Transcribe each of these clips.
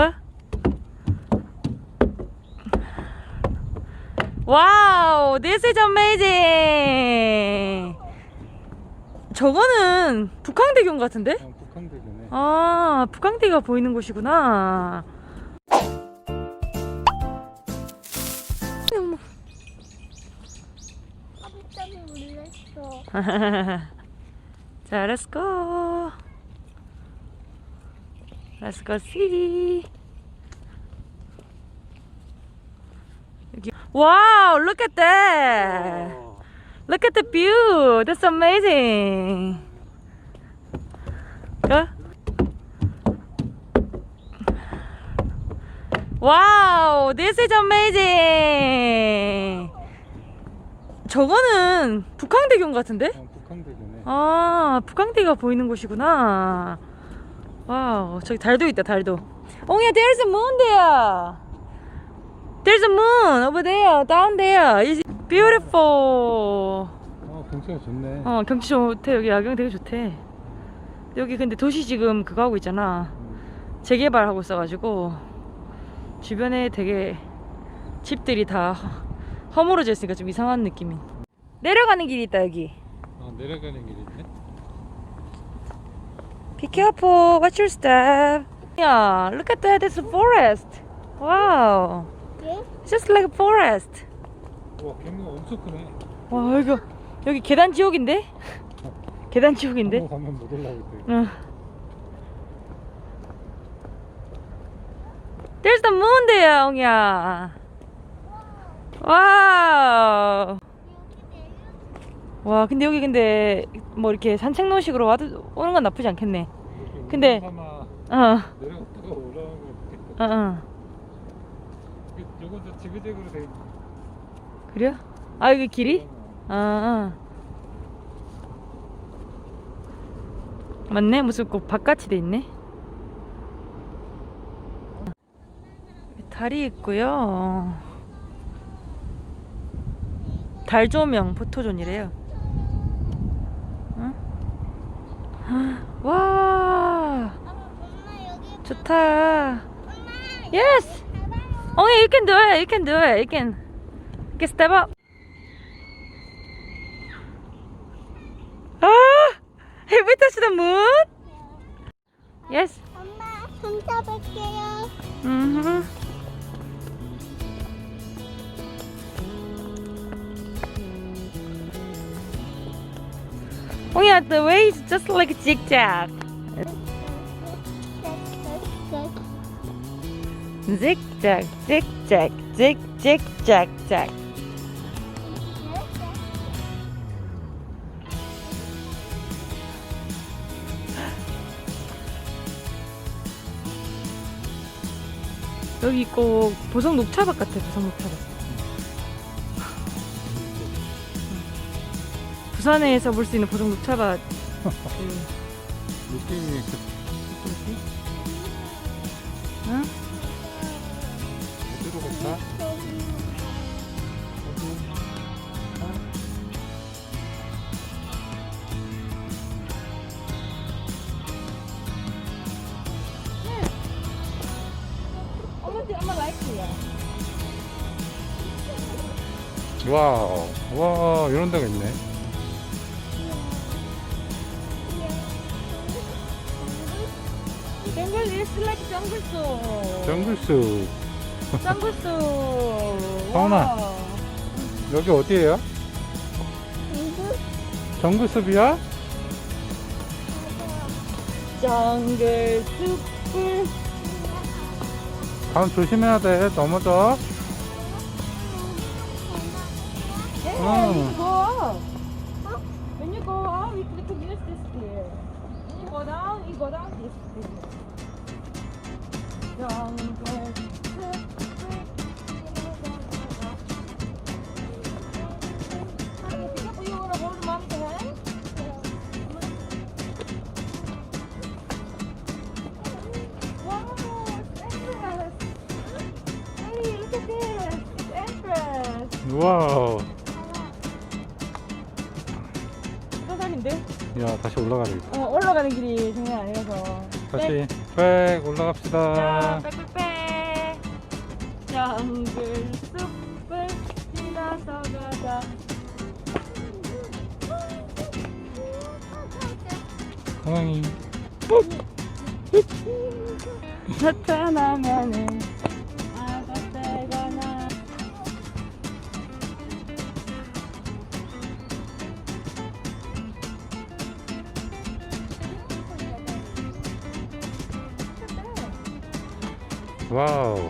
가? 와우, this is amazing. 저거는 북항대교인 것 같은데? 어, 북한대교네. 아, 북항대가 보이는 곳이구나. 깜짝 놀랐어. 자, let's go. Let's go see. 여기. Wow, look at that. 어, Look at the view. That's amazing. 가? Wow, this is amazing. 저거는 북항대교인 것 같은데? 어, 북한대교네. 아, 북항대가 보이는 곳이구나. 와우, 저기 달도 있다, 달도. 옹야, there's a moon there. There's a moon over there, down there. It's beautiful. 어, 경치가 좋네. 어, 경치 좋대. 여기 야경 되게 좋대. 여기 근데 도시 지금 그거 하고 있잖아. 음, 재개발하고 있어가지고 주변에 되게 집들이 다 허물어져 있으니까 좀 이상한 느낌이. 내려가는 길이 있다 여기. 어, 내려가는 길이. Be careful. Watch your step. Yeah, look at that. It's a forest. Wow. 예? Just like a forest. 와, 경치가 엄청 크네. 와, 여기 여기 계단 지옥인데? 계단 지옥인데? 한번 가면 못 올라오겠다. 응. There's the moon there, 옹야. 와우. 와, 근데 여기 근데 뭐 이렇게 산책 노식으로 와도 오는 건 나쁘지 않겠네. 근데- 어, 내려갔다가 올라오면 어, 좋겠다. 어. 이- 요것도 지그재그로 돼 있는. 그래요? 아, 여기 길이? 아, 아. 맞네. 무슨 꼭 바깥이 돼 있네. 달이 있고요. 달 조명 포토존이래요. 응? 와, 좋다. Yes. Oh, yeah, you can do it. You can do it. You can. You can step up. Ah, have we touched the moon? Yes. 엄마 손 잡을게요. Mm-hmm. Oh yeah, the way is just like zigzag. Zigzag, zigzag, zig, zig, zag, zag. 여기 꼭 보성 녹차밭 같아, 보성 녹차밭. 부산에서 볼 수 있는 보성 녹차밭. 그, 느낌이 그? 응? 어디로 갈까? 와우, 와, 이런 데가 있네. Jungle is like jungle soup. 정글 숲. jungle soup. 서운아. 와. 여기 어디예요? 정글 숲이야? 정글 숲을 가면 조심해야 돼. 넘어져. Hey, Oh. when you go up. When you go up, you could use this here. When you go down, you go down this way. 와우. 사살인데? 야, 다시 올라가야 되겠다. 어, 올라가는 길이 장난 아니라서. 다시. 네. 빽빽 올라갑시다. 자, 빽빽빽. 정글 숲을 지나서 가자. 고양이. 나타나면은 와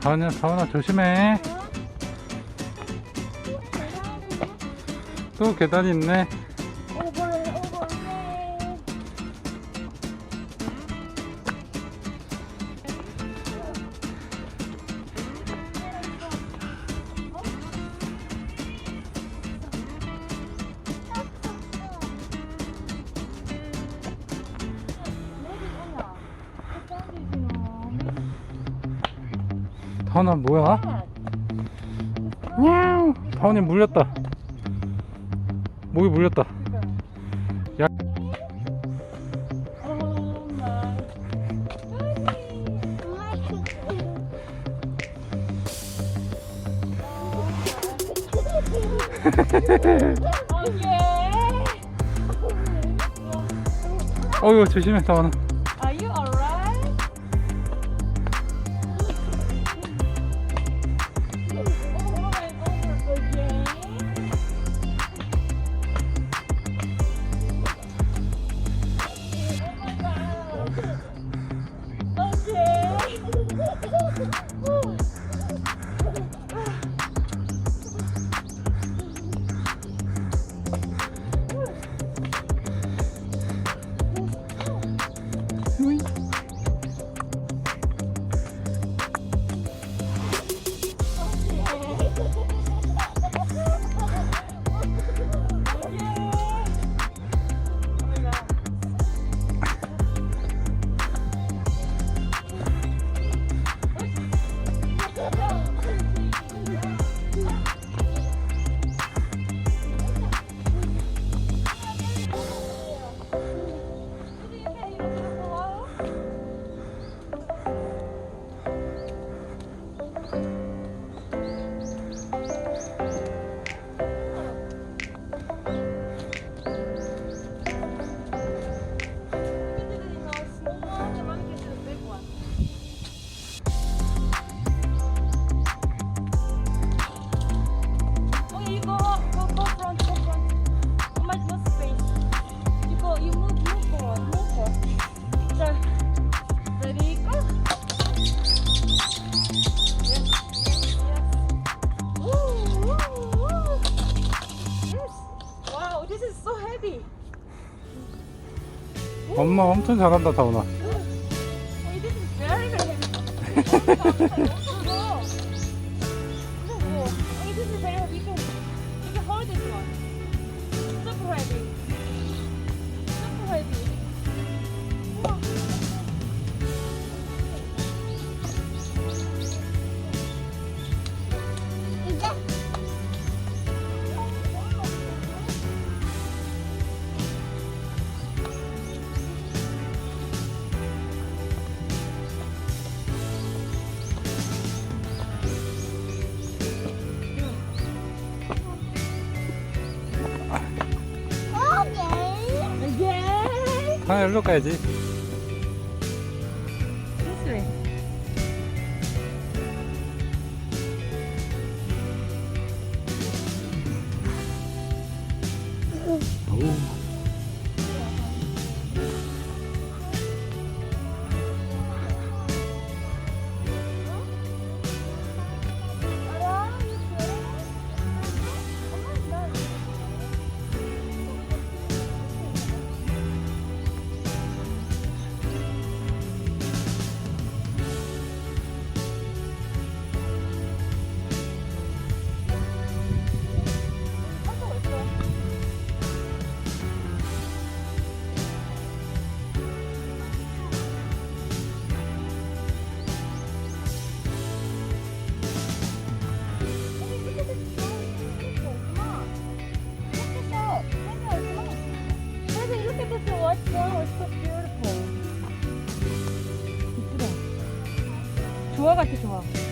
다은아, 다은아 조심해. 또 계단 있네. 다은아 뭐야? 냐우. 다은이 물렸다. 목이 물렸다. 야. 어휴 조심해 다은아. 엄마 엄청 잘한다 다은아. 하나 일로 가야지. This way. 좋아 같아 좋아.